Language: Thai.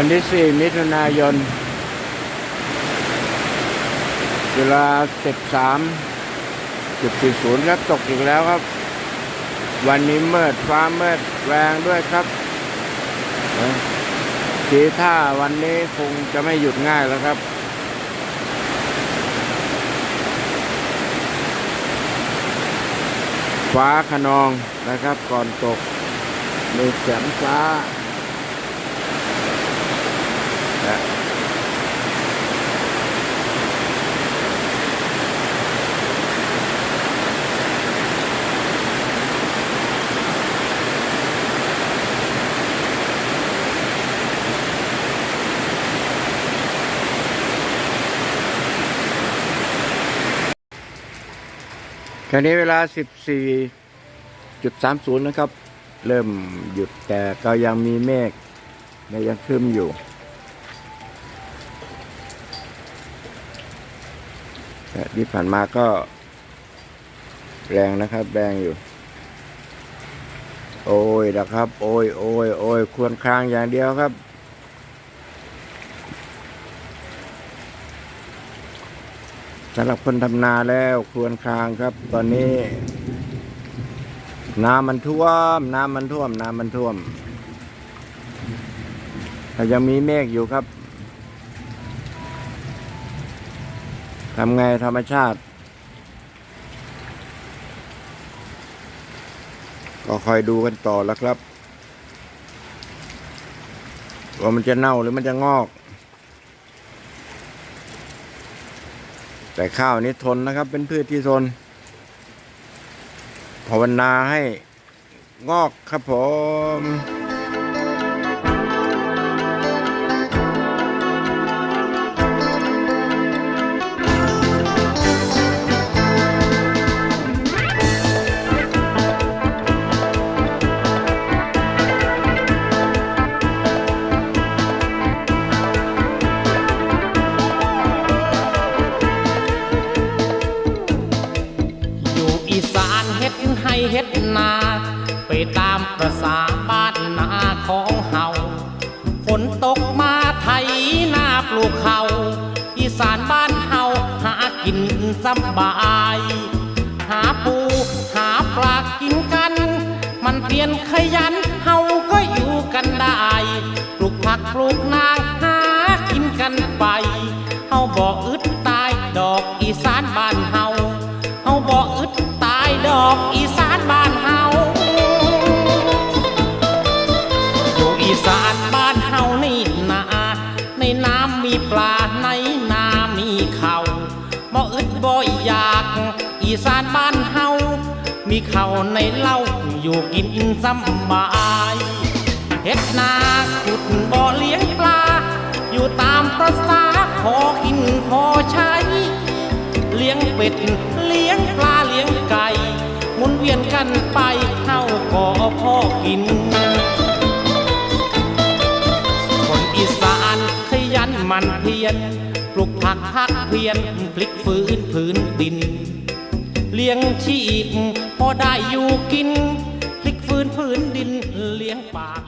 วันที่ 4 มิถุนายนเวลา 13จุด40ครับตกอีกแล้วครับ วันนี้เมิดฟ้าเมิดแรงด้วยครับเอ้ยทีท่าวันนี้คงจะไม่หยุดง่ายแล้วครับฟ้าขนองนะครับก่อนตกมีแสงฟ้า และคราวนี้เวลา 14.30 นะครับ เริ่มหยุดแต่ก็ยังมีเมฆและยังครึ้มอยู่ ที่ผ่านมาก็ แรงนะครับ แรงอยู่ โอ้ยนะครับ โอ้ยโอ้ยโอ้ยควรครางอย่างเดียวครับ สำหรับคนทำนาแล้วควรครางครับ ตอนนี้ น้ำมันท่วม น้ำมันท่วม น้ำมันท่วมแต่ยังมีเมฆอยู่ครับ ทำไงธรรมชาติ ก็คอยดูกันต่อแล้วครับ ว่ามันจะเน่าหรือมันจะงอก แต่ข้าวนี้ทนนะครับ เป็นพืชที่ทนภาวนาให้งอกครับผม อีสานเฮ็ดให้เฮ็ดนา ไปตามประสาบ้านนาของเฮาฝนตกมาไถนาปลูกเขาอีสานบ้านเฮาหากินสบาย หาปูหาปลากินกัน มันเพียนขยันเฮาก็อยู่กันได้ปลูกผักปลูกนาหากินกันไปเฮาบอกอึด อกอีสานบ้านเฮาอยู่อีสานบ้านเฮานี่นาในน้ำมีปลาในนามีเขาบ่อึดบ่อยาก อีสานบ้านเฮามีเขาในเล้าอยู่กินสำบายเฮ็ดนาขุดบ่อเลี้ยงปลา อยู่ตามประสาขอกินพอใช้ เลี้ยงเป็ดเลี้ยงปลา นเวียนกันไปเข้าก่อพ่อกิน คนอีสานขยันมันเพียรปลูกผักพักเพียรพลิกฟื้นพื้นดิน เลี้ยงชีพพอได้อยู่กิน พลิกฟื้นพื้นดินเลี้ยงปาก